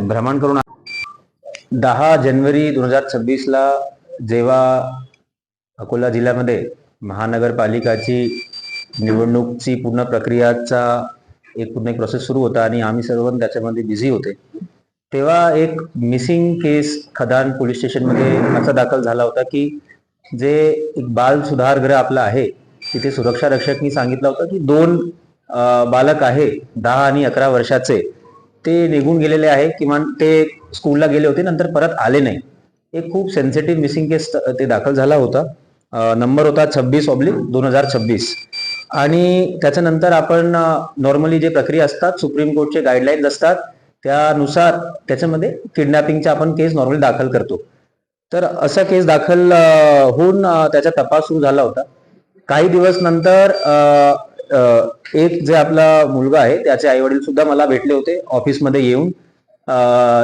भ्रमण करून दहा जानेवारी दोन हजार छब्बीस ला जेव्हा अकोला जिल्ह्यामध्ये महानगरपालिकाची निवडणूकची पूर्ण प्रक्रियाचा एक पूर्ण एक प्रोसेस सुरू होता आणि आम्ही सर्व त्याच्यामध्ये बिझी होते तेव्हा एक मिसिंग केस खदान पोलीस स्टेशनमध्ये असा दाखल झाला होता की जे एक बाल सुधारगृह आपलं आहे तिथे सुरक्षा रक्षकनी सांगितलं होतं की दोन बालक आहे दहा आणि अकरा वर्षाचे ते निघून गेलेले आहे किमान ते स्कूलला गेले होते नंतर परत आले नाही. एक खूप सेन्सिटिव्ह मिसिंग केस ते दाखल झाला होता. नंबर होता छब्बीस ऑब्लिक दोन हजार छब्बीस. आणि त्याच्यानंतर आपण नॉर्मली जे प्रक्रिया असतात सुप्रीम कोर्टचे गाईडलाईन्स असतात त्यानुसार त्याच्यामध्ये किडनॅपिंगच्या आपण केस नॉर्मली दाखल करतो. तर असा केस दाखल होऊन त्याचा तपास सुरू झाला होता. काही दिवस नंतर एक जे आपला मुलगा आहे त्याचे आई वडील सुद्धा मला भेटले होते ऑफिसमध्ये येऊन.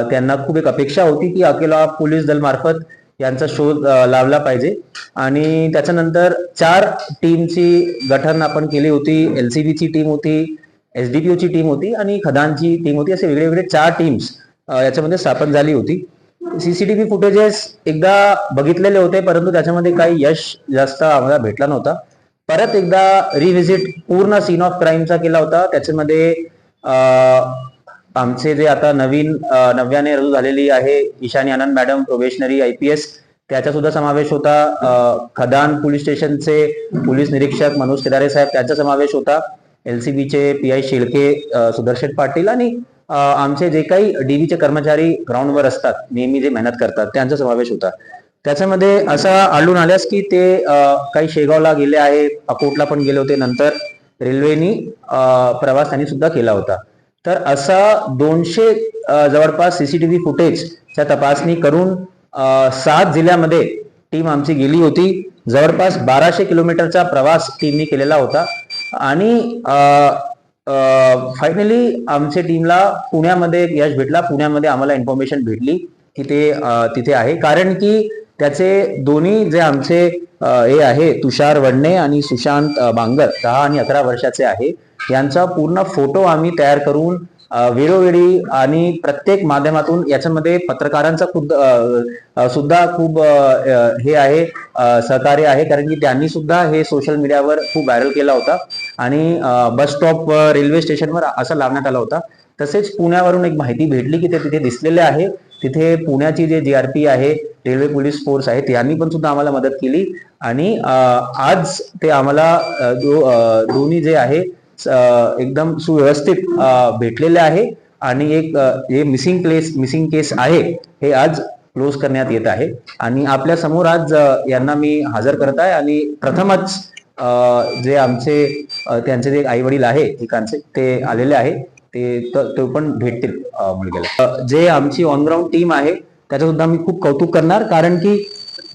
त्यांना खूप एक अपेक्षा होती की अकेला पोलीस दल मार्फत यांचा शोध लावला पाहिजे. आणि त्याच्यानंतर चार टीमची गठन आपण केली होती. एलसीबीची टीम होती. एसडीपीओची टीम होती आणि खदानची टीम होती. असे वेगळे वेगळे चार टीम्स याच्यामध्ये स्थापन झाली होती. सीसीटीव्ही फुटेजेस एकदा बघितलेले होते परंतु त्याच्यामध्ये काही यश जास्त आम्हाला भेटला नव्हता. परत एकदा रिव्हिजिट पूर्ण सीन ऑफ क्राईमचा केला होता. त्याच्यामध्ये आमचे जे आता नवीन नव्याने रुजू झालेली आहे Ishani Anand madam probationary I P S त्याचा सुद्धा समावेश होता. खदान पोलीस स्टेशनचे पोलीस निरीक्षक मनोज केदारे साहेब त्याचा समावेश होता. एल सी बीचे पी आय शेळके सुदर्शन पाटील आणि आमचे जे काही डीबीचे कर्मचारी ग्राउंडवर असतात नेहमी जे मेहनत करतात त्यांचा समावेश होता. त्याच्यामध्ये असं आढळून आल्यास की ते काही शेगावला गेले आहे अकोटला पण गेले होते नंतर रेल्वेनी प्रवास त्यांनी सुद्धा केला होता. तर असा दोनशे जवळपास सीसीटीव्ही फुटेजच्या तपासणी करून सात जिल्ह्यामध्ये टीम आमची गेली होती. जवळपास बाराशे किलोमीटरचा प्रवास टीमनी केलेला होता. आणि फायनली आमच्या टीमला पुण्यामध्ये यश भेटला. पुण्यामध्ये आम्हाला इन्फॉर्मेशन भेटली की ते तिथे आहे. कारण की त्याचे दोन्ही जे आमचे हे आहे तुषार वडणे आणि सुशांत बांगर दहा आणि अकरा वर्षाचे आहे. यांचा पूर्ण फोटो आम्ही तयार करून वेळोवेळी आणि प्रत्येक माध्यमातून याच्यामध्ये पत्रकारांचा खुद सुद्धा खूप हे आहे सहकार्य आहे. कारण की त्यांनी सुद्धा हे सोशल मीडियावर खूप व्हायरल केला होता. आणि बस स्टॉप रेल्वे स्टेशनवर असा लावण्यात आला होता. तसेच पुण्यावरून एक माहिती भेटली की ते तिथे दिसलेले आहे. तिथे पुण्याची जे जी आर पी आहे रेल्वे पोलीस फोर्स आहे त्यांनी पण सुद्धा आम्हाला मदत केली. आणि आज ते आम्हाला दो- दोन्ही जे आहे एकदम सुव्यवस्थित भेटलेले आहे. आणि एक जे हे मिसिंग प्लेस मिसिंग केस आहे हे आज क्लोज करण्यात येत आहे. आणि आपल्यासमोर आज यांना मी हजर करत आहे. आणि प्रथमच जे आमचे त्यांचे जे आई वडील आहे एकांचे ते आलेले आहे. ते तो पण भेटतील मुलग्याला. जे आमची ऑनग्राऊंड टीम आहे त्याचं सुद्धा मी खूप कौतुक करणार. कारण की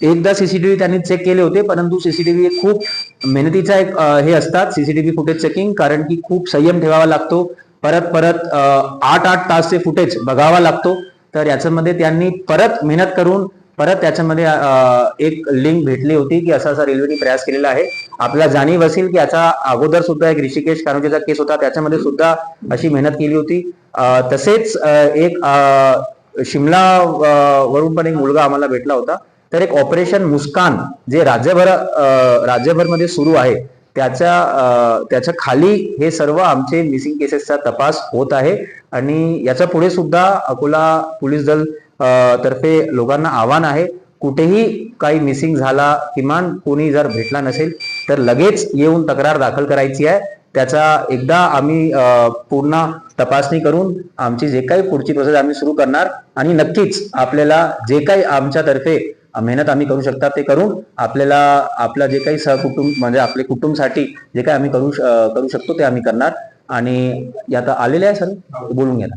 एकदा सीसीटीव्ही त्यांनी चेक केले होते परंतु सीसीटीव्ही खूप मेहनतीचा एक हे असतात. सीसीटीव्ही फुटेज चेकिंग कारण की खूप संयम ठेवावा लागतो. परत परत आठ आठ तासचे फुटेज बघावा लागतो. तर याच्यामध्ये त्यांनी परत मेहनत करून परत त्याच्यामध्ये एक लिंक भेटली होती की असा असा रेल्वेने प्रयास केलेला आहे. आपल्याला जाणीव असेल की याचा अगोदर सुद्धा एक ऋषिकेश कानोजेचा केस होता. त्याच्यामध्ये सुद्धा अशी मेहनत केली होती. तसेच एक शिमला वरून पण एक मुलगा आम्हाला भेटला होता. तर एक ऑपरेशन मुस्कान जे राज्यभर राज्यभरमध्ये सुरू आहे त्याच्या त्याच्याखाली हे सर्व आमचे मिसिंग केसेसचा तपास होत आहे. आणि याच्यापुढे सुद्धा अकोला पोलीस दल तर्फे लोकांना आव्हान आहे. कुठेही काही मिसिंग झाला किमान कोणी जर भेटला नसेल तर लगेच येऊन तक्रार दाखल करायची आहे. त्याचा एकदा आम्ही पूर्ण तपासणी करून आमची जे काही पुढची प्रोसेस आम्ही सुरू करणार. आणि नक्कीच आपल्याला जे काही आमच्यातर्फे मेहनत आम्ही करू शकता ते करून आपल्याला आपला जे काही सहकुटुंब म्हणजे आपले कुटुंबसाठी जे काही आम्ही करू करू शकतो ते आम्ही करणार. आणि आता आलेले आहे सर? बोलून घ्या.